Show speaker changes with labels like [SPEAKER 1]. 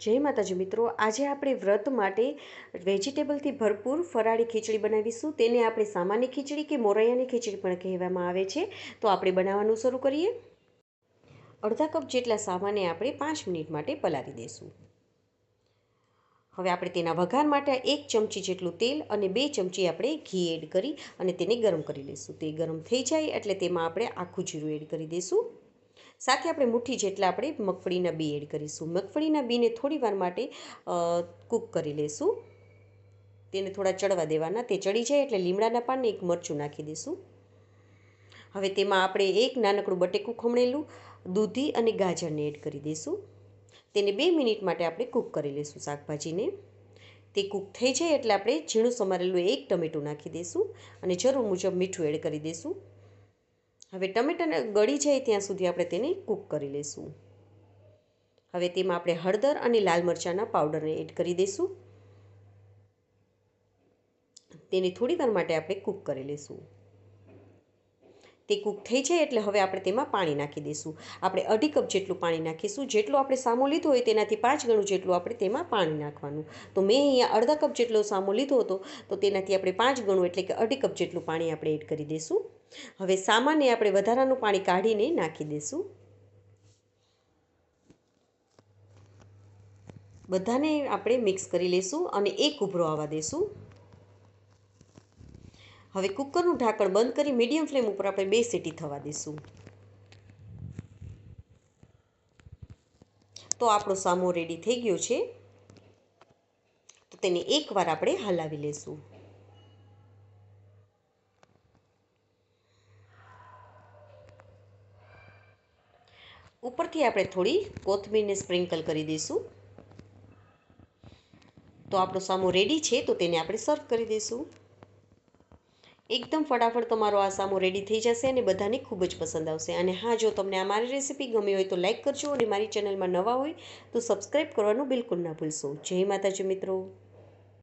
[SPEAKER 1] જય માતાજી મિત્રો, આજે આપણે વ્રત માટે વેજીટેબલથી ભરપૂર ફરાળી ખીચડી બનાવીશું. તેને આપણે સામાન્ય ખીચડી કે મોરૈયાની ખીચડી પણ કહેવામાં આવે છે. તો આપણે બનાવવાનું શરૂ કરીએ. અડધા કપ જેટલા સામાન્ય આપણે પાંચ મિનિટ માટે પલાળી દઈશું હવે આપણે તેના વઘાર માટે એક ચમચી જેટલું તેલ અને બે ચમચી આપણે ઘી એડ કરી અને તેને ગરમ કરી લઈશું તે ગરમ થઈ જાય એટલે તેમાં આપણે આખું જીરું એડ કરી દઈશું સાથે આપણે મુઠ્ઠી જેટલા આપણે મગફળીના બી એડ કરીશું. મગફળીના બીને થોડી વાર માટે કૂક કરી લઈશું તેને થોડા ચડવા દેવાના. તે ચડી જાય એટલે લીમડાના પાનને એક મરચું નાખી દઈશું હવે તેમાં આપણે એક નાનકડું બટેકું ખમણેલું, દૂધી અને ગાજરને એડ કરી દઈશું તેને બે મિનિટ માટે આપણે કૂક કરી લઈશું શાકભાજીને. તે કૂક થઈ જાય એટલે આપણે ઝીણું સમારેલું એક ટમેટું નાખી દઈશું અને જરૂર મુજબ મીઠું એડ કરી દઈશું હવે ટમેટાને ગળી જાય ત્યાં સુધી આપણે તેને કૂક કરી લઈશું. હવે તેમાં આપણે હળદર અને લાલ મરચાંના પાવડરને એડ કરી દઈશું. તેને થોડી વાર માટે આપણે કૂક કરી લઈશું. તે કૂક થઈ જાય એટલે હવે આપણે તેમાં પાણી નાખી દઈશું. આપણે અઢી કપ જેટલું પાણી નાખીશું. જેટલું આપણે સામો લીધો હોય તેનાથી પાંચ ગણું જેટલું આપણે તેમાં પાણી નાખવાનું. તો મેં અહીંયા અડધા કપ જેટલો સામો લીધો હતો, તો તેનાથી આપણે પાંચ ગણું એટલે કે અઢી કપ જેટલું પાણી આપણે એડ કરી દઈશું. હવે સામાન્ય આપણે વધારાનું પાણી કાઢીને નાખી દઈશું. બધાને આપણે મિક્સ કરી લઈશું અને એક ઉભરો આવવા દઈશું. હવે કુકરનું ઢાંકણ બંધ કરી મીડિયમ ફ્લેમ ઉપર આપણે બે સીટી થવા દઈશું. તો આપણો સામો રેડી થઈ ગયો છે. તો તેને એકવાર આપણે હલાવી લઈશું ઉપરથી આપણે થોડી કોથમીરને સ્પ્રિંકલ કરી દઈશું. તો આપણો સામો રેડી છે, તો તેને આપણે સર્વ કરી દઈશું. એકદમ ફટાફટ તમારો આ સામો રેડી થઈ જશે અને બધાને ખૂબ જ પસંદ આવશે. અને હા, જો તમને આ મારી રેસીપી ગમી હોય તો લાઇક કરજો અને મારી ચેનલમાં નવા હોય તો સબસ્ક્રાઈબ કરવાનું બિલકુલ ના ભૂલશો. જય માતાજી મિત્રો.